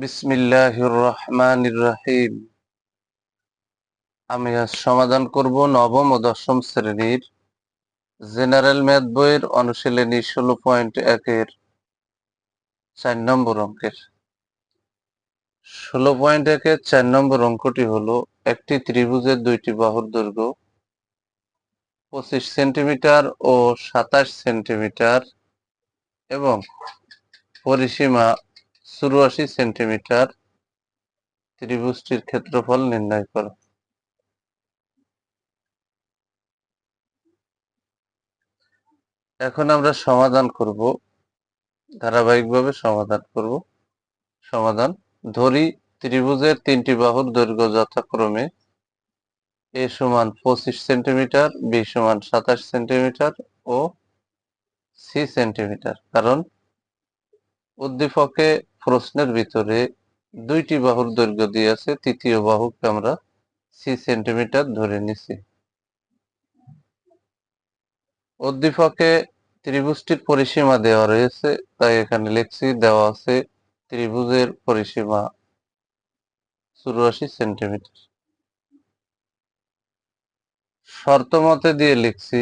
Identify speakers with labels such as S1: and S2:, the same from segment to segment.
S1: বিসমিল্লাহির রহমানির রহিম আমি আজ সমাধান করব নবম ও দশম শ্রেণির জেনারেল ম্যাথ বইয়ের অনুশীলনী ষোলো পয়েন্ট একের চার নম্বর অঙ্কের। ষোলো পয়েন্ট একের চার নম্বর অঙ্কটি হলো একটি ত্রিভুজের দুইটি বাহুর দৈর্ঘ্য পঁচিশ সেন্টিমিটার ও সাতাশ সেন্টিমিটার এবং পরিসীমা চুরাশি সেন্টিমিটার ত্রিভুজটির ক্ষেত্রফল নির্ণয় করো। এখন আমরা সমাধান করব, ধারাবাহিকভাবে সমাধান করব। সমাধান, ধরি ত্রিভুজের তিনটি বাহুর দৈর্ঘ্য যথাক্রমে এ সমান পঁচিশ সেন্টিমিটার, বি সমান সাতাশ সেন্টিমিটার ও সি সেন্টিমিটার। কারণ উদ্দীপকে প্রশ্নের ভিতরে দুইটি বাহুর দৈর্ঘ্য দিয়ে আছে তৃতীয় বাহুকে আমরা সি সেন্টিমিটার ধরে নিছি। উদ্দীপকে ত্রিভুজটির পরিসীমা দেওয়া রয়েছে, তাই এখানে লিখছি, দেওয়া আছে ত্রিভুজের পরিসীমা চুরাশি সেন্টিমিটার শর্ত মতে দিয়ে লিখছি,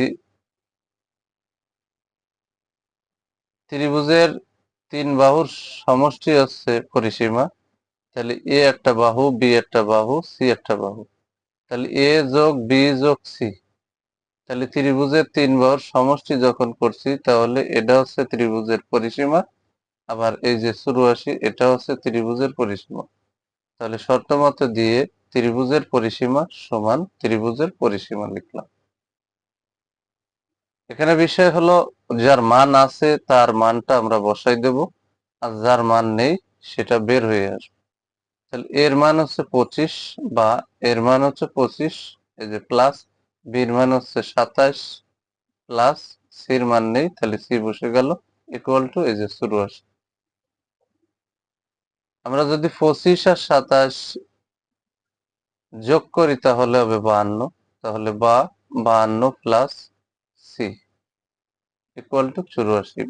S1: ত্রিভুজের তিন বাহুর সমষ্টি হচ্ছে পরিসীমা। তাহলে এ একটা বাহু, বি একটা বাহু, সি একটা বাহু। তাহলে এ যোগ বি যোগ সি। তাহলে ত্রিভুজের তিন বাহুর সমষ্টি যখন করছি, তাহলে এটা হচ্ছে ত্রিভুজের পরিসীমা। আবার এই যে চুরাশি এটা হচ্ছে ত্রিভুজের পরিসীমা। তাহলে শর্ত মতে দিয়ে ত্রিভুজের পরিসীমা সমান ত্রিভুজের পরিসীমা লিখলাম। এখানে বিষয় হলো, যার মান আছে তার মানটা আমরা বসাই দেব, আর যার মান নেই সেটা বের হয়ে আসবে। তাহলে এর মান হচ্ছে পঁচিশ বা এর মান হচ্ছে পঁচিশ, এই যে প্লাস বির মান হচ্ছে সাতাশ প্লাস সির মান নেই, তাহলে সি বসে গেল ইকুয়াল টু এই যে চুরাশি আমরা যদি পঁচিশ আর সাতাশ যোগ করি তাহলে হবে বাহান্ন, তাহলে বা বাহান্ন প্লাস সি ইকুয়াল টু চুরাশি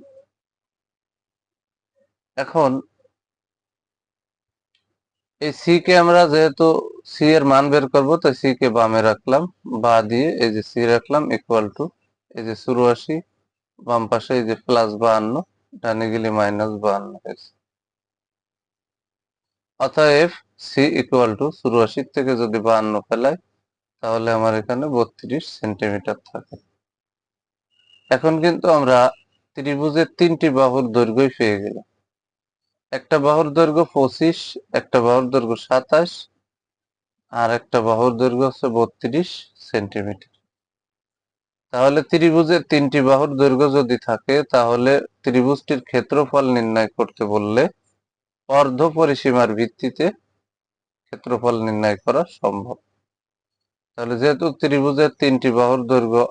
S1: এখন এই সি কে আমরা যেহেতু সি এর মান বের করব তো সি কে বামে রাখলাম। বা দিয়ে এই যে সি রাখলাম ইকুয়াল টু এই যে চুরাশি বাম পাশে এই যে প্লাস বাহান্ন ডানে গেলে মাইনাস বাহান্ন হয়েছে। অতএব সি ইকুয়াল টু চুরাশি থেকে যদি বাহান্ন ফেলাই, তাহলে আমার এখানে বত্রিশ সেন্টিমিটার থাকে। এখন কিন্তু আমরা ত্রিভুজের তিনটি বাহুর দৈর্ঘ্যই পেয়ে গেলাম। একটা বাহুর দৈর্ঘ্য পঁচিশ, একটা বাহুর দৈর্ঘ্য সাতাশ, আর একটা বাহুর দৈর্ঘ্য হচ্ছে বত্রিশ সেন্টিমিটার। তাহলে ত্রিভুজের তিনটি বাহুর দৈর্ঘ্য যদি থাকে, তাহলে ত্রিভুজটির ক্ষেত্রফল নির্ণয় করতে বললে অর্ধ পরিসীমার ভিত্তিতে ক্ষেত্রফল নির্ণয় করা সম্ভব। তাহলে যেহেতু ত্রিভুজের তিনটি বাহুর দৈর্ঘ্য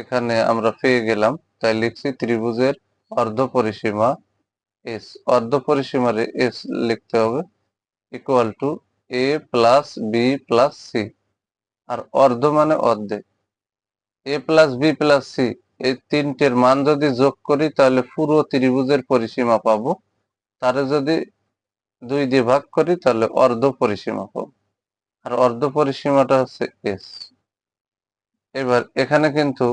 S1: এখানে আমরা পেয়ে গেলাম। তাই লিখছি ত্রিভুজের অর্ধ পরিসীমা এস অর্ধ পরিসীমার এস লিখতে হবে equal to a plus b plus c আর অর্ধ মানে অর্ধেক। A plus b plus c এই তিনটের মান যদি যোগ করি, তাহলে পুরো ত্রিভুজের পরিসীমা পাবো। তারে যদি দুই দিয়ে ভাগ করি, তাহলে অর্ধ পরিসীমা পাবো। আর অর্ধ পরিসীমাটা হচ্ছে এস এবার এখানে কিন্তু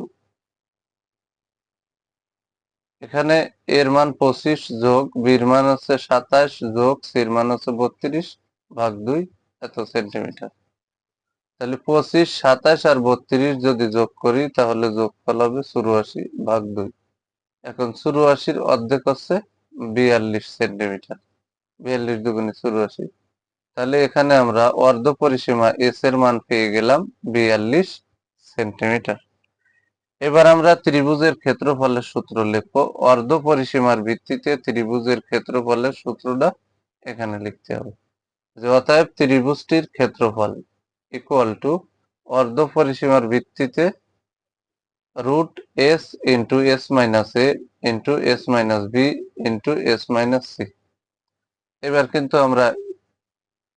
S1: এখানে এর মান পঁচিশ যোগ বির মান হচ্ছে সাতাশ যোগ সির মান হচ্ছে বত্রিশ ভাগ দুই, এত সেন্টিমিটার। তাহলে পঁচিশ, সাতাশ আর বত্রিশ যদি যোগ করি, তাহলে যোগ যোগফল হবে চুরাশি ভাগ দুই। এখন চুরাশির অর্ধেক হচ্ছে বিয়াল্লিশ সেন্টিমিটার, বিয়াল্লিশ দুগুণে চুরাশি। তাহলে এখানে আমরা অর্ধ পরিসীমা এস এর মান পেয়ে গেলাম বিয়াল্লিশ সেন্টিমিটার। এবার আমরা ত্রিভুজের ক্ষেত্রফলের সূত্র লিখব। অর্ধ পরিসীমার ভিত্তিতে ত্রিভুজের ক্ষেত্রফলের সূত্রটা এখানে লিখতে হবে। যে অতএব ত্রিভুজটির ক্ষেত্রফল ইকুয়াল টু অর্ধ পরিসীমার ভিত্তিতে root s into s minus a into s minus b into s minus c এবার কিন্তু আমরা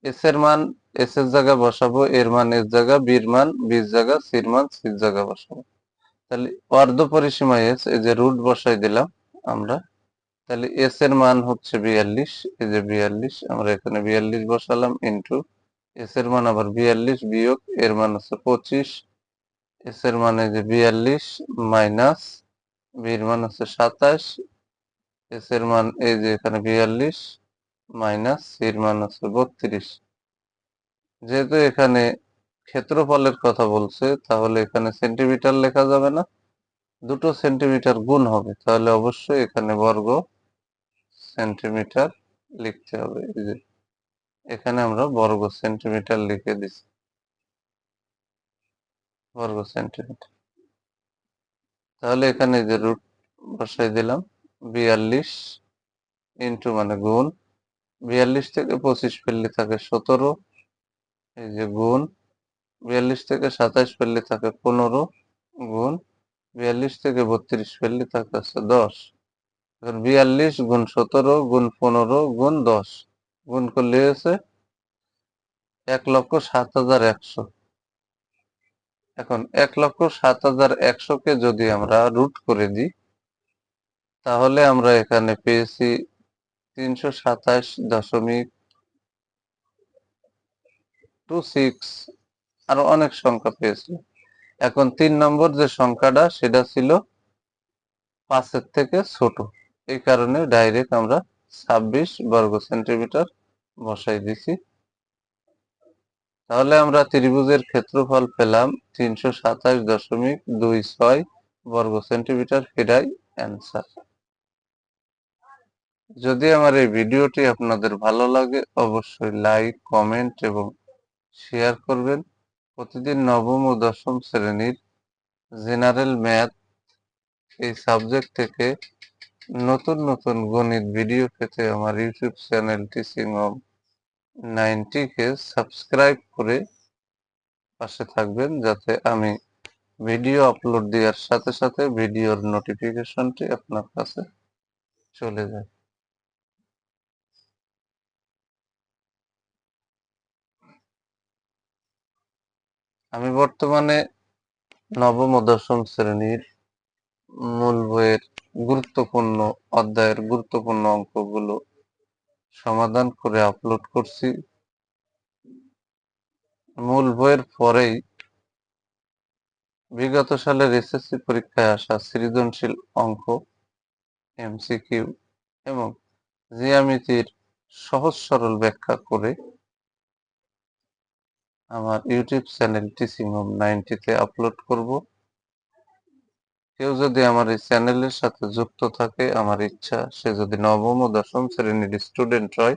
S1: এস এর মান এস এর জায়গা বসাবো, এর মান এর জায়গা বির মান বির জায়গা সির মান সির জায়গা বসাবো। তাহলে অর্ধ পরিসীমা এস এই যে রুট বসাই দিলাম আমরা, তাহলে এস এর মান হচ্ছে বিয়াল্লিশ, এই যে বিয়াল্লিশ, আমরা এখানে বিয়াল্লিশ বসালাম ইন্টু এস এর মান আবার বিয়াল্লিশ বিয়োগ, এর মান হচ্ছে পঁচিশ এস এর মানে যে বিয়াল্লিশ মাইনাস বির মান হচ্ছে সাতাশ এস এর মান এই যে এখানে বিয়াল্লিশ মাইনাস সির মান হচ্ছে বত্রিশ, যেহেতু এখানে ক্ষেত্রফলের কথা বলছে, তাহলে এখানে সেন্টিমিটার লেখা যাবে না। দুটো সেন্টিমিটার গুণ হবে, তাহলে অবশ্যই এখানে বর্গ সেন্টিমিটার লিখতে হবে। এই যে, এখানে আমরা বর্গ সেন্টিমিটার লিখে দিছি। বর্গ সেন্টিমিটার তাহলে এখানে যে রুট বসাই দিলাম, বিয়াল্লিশ ইন্টু মানে গুণ। বিয়াল্লিশ থেকে পঁচিশ ফেললে থাকে সতেরো, এই যে গুণ। বিয়াল্লিশ থেকে সাতাশ ফেললে থাকে পনেরো গুণ বিয়াল্লিশ থেকে বত্রিশ ফেললে থাকে হচ্ছে দশ। এখন বিয়াল্লিশ গুণ সতেরো গুণ পনেরো গুণ দশ। গুণ করলে হয়েছে? এক লক্ষ সাত হাজার একশো। এখন এক লক্ষ সাত হাজার একশোকে যদি আমরা রুট করে দিই, তাহলে আমরা এখানে পেয়েছি তিনশো সাতাশ দশমিক টু সিক্স আরও অনেক সংখ্যা পেয়েছি। এখন তিন নম্বর যে সংখ্যাটা, সেটা ছিল পাঁচের থেকে ছোট। এই কারণে ডাইরেক্ট আমরা ছাব্বিশ বর্গ সেন্টিমিটার বসাই দিছি। তাহলে আমরা ত্রিভুজের ক্ষেত্রফল পেলাম তিনশো সাতাশ দশমিক দুই ছয় বর্গ সেন্টিমিটার ফিরাই অ্যান্সার যদি আমার এই ভিডিওটি আপনাদের ভালো লাগে, অবশ্যই লাইক কমেন্ট এবং শেয়ার করবেন। প্রতিদিন নবম ও দশম শ্রেণির জেনারেল ম্যাথ এই সাবজেক্ট থেকে নতুন নতুন গণিত ভিডিও পেতে আমার ইউটিউব চ্যানেল টিচিং অফ নাইনটিকে সাবস্ক্রাইব করে পাশে থাকবেন যাতে আমি ভিডিও আপলোড দেওয়ার সাথে সাথে ভিডিওর নোটিফিকেশনটি আপনার কাছে চলে যায়। আমি বর্তমানে নবম ও দশম শ্রেণির মূল বইয়ের গুরুত্বপূর্ণ অধ্যায়ের গুরুত্বপূর্ণ অঙ্কগুলো সমাধান করে আপলোড করছি। মূল বইয়ের পরেই বিগত সালের এসএসসি পরীক্ষায় আসা সৃজনশীল অঙ্ক এমসিকিউ এবং জিয়ামিতির সহজ সরল ব্যাখ্যা করে আমার ইউটিউব চ্যানেল টিচিং হোম নাইনটিতে আপলোড করব। কেউ যদি আমার এই চ্যানেলের সাথে যুক্ত থাকে, আমার ইচ্ছা, সে যদি নবম ও দশম শ্রেণির স্টুডেন্ট হয়,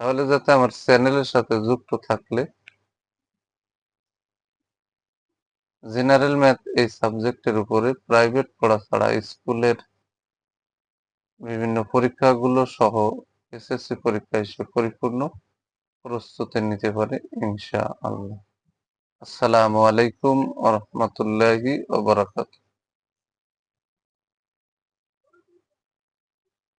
S1: তাহলে যাতে আমার চ্যানেলের সাথে যুক্ত থাকলে জেনারেল ম্যাথ এই সাবজেক্টের উপরে প্রাইভেট পড়া ছাড়া স্কুলের বিভিন্ন পরীক্ষাগুলো সহ এসএসসি পরীক্ষা হিসেবে পরিপূর্ণ। প্রস্তুতি নিতে পারে ইনশা আল্লাহ আসসালামু আলাইকুম আ রহমতুল্লাহি